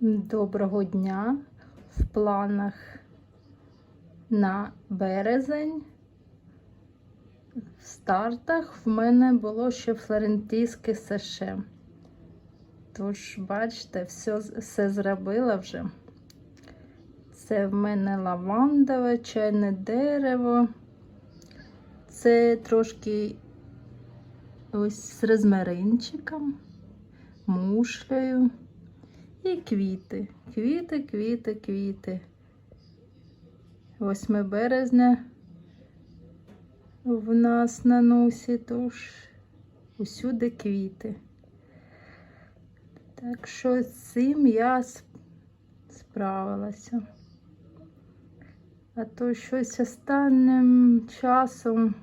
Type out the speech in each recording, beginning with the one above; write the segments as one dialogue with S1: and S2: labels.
S1: Доброго дня. В планах на березень. В стартах в мене було ще флорентійське саше. Тож, бачите, все, все зробила вже. Це в мене лавандове, чайне дерево. Це трошки ось з розмаринчиком, мушлею. І квіти. Квіти, квіти, квіти. 8 березня в нас на носі, тож усюди квіти. Так що з цим я справилася. А то щось останнім часом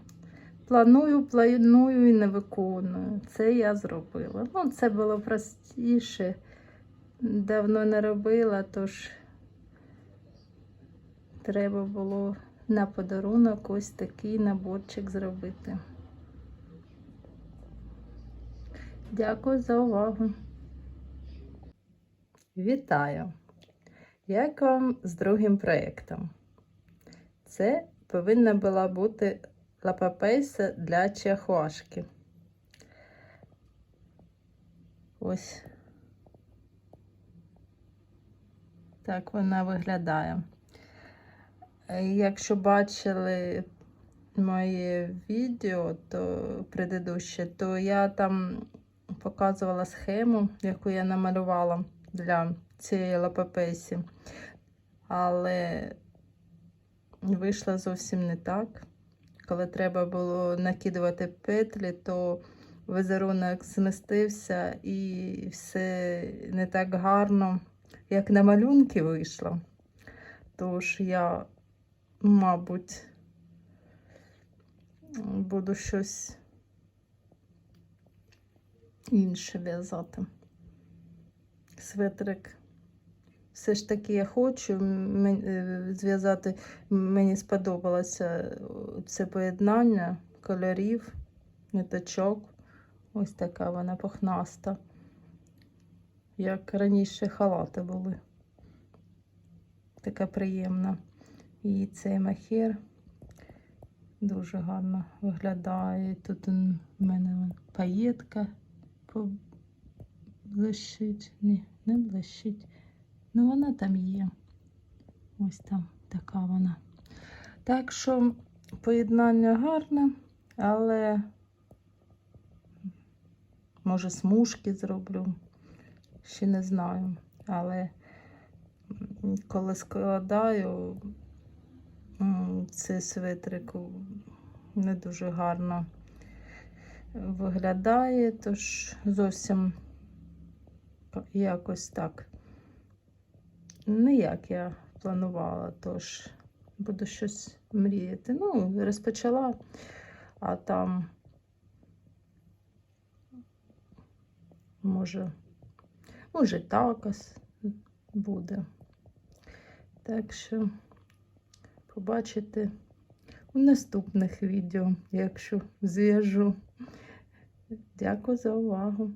S1: планую, планую і не виконую. Це я зробила. Ну, це було простіше давно не робила, тож треба було на подарунок ось такий наборчик зробити. Дякую за увагу. Вітаю! Як вам з другим проєктом? Це повинна була бути лапапейса для чахуашки. Ось Так вона виглядає. Якщо бачили моє відео, то предыдуще, то я там показувала схему, яку я намалювала для цієї лапапесі. Але вийшло зовсім не так. Коли треба було накидувати петлі, то візерунок змістився і все не так гарно як на малюнки вийшло. Тож я, мабуть, буду щось інше в'язати. Светрик. Все ж таки я хочу е, зв'язати. Мені сподобалося це поєднання кольорів, ниточок. Ось така вона пухнаста як раніше халати були. Така приємна. І цей махер дуже гарно виглядає. Тут в мене паєтка блищить. Ні, не блищить. Ну, вона там є. Ось там така вона. Так що поєднання гарне, але може смужки зроблю ще не знаю. Але коли складаю цей свитрик не дуже гарно виглядає, тож зовсім якось так. Не як я планувала, тож буду щось мріяти. Ну, розпочала, а там може. Може, також буде. Так що побачите у наступних відео, якщо зв'яжу. Дякую за увагу.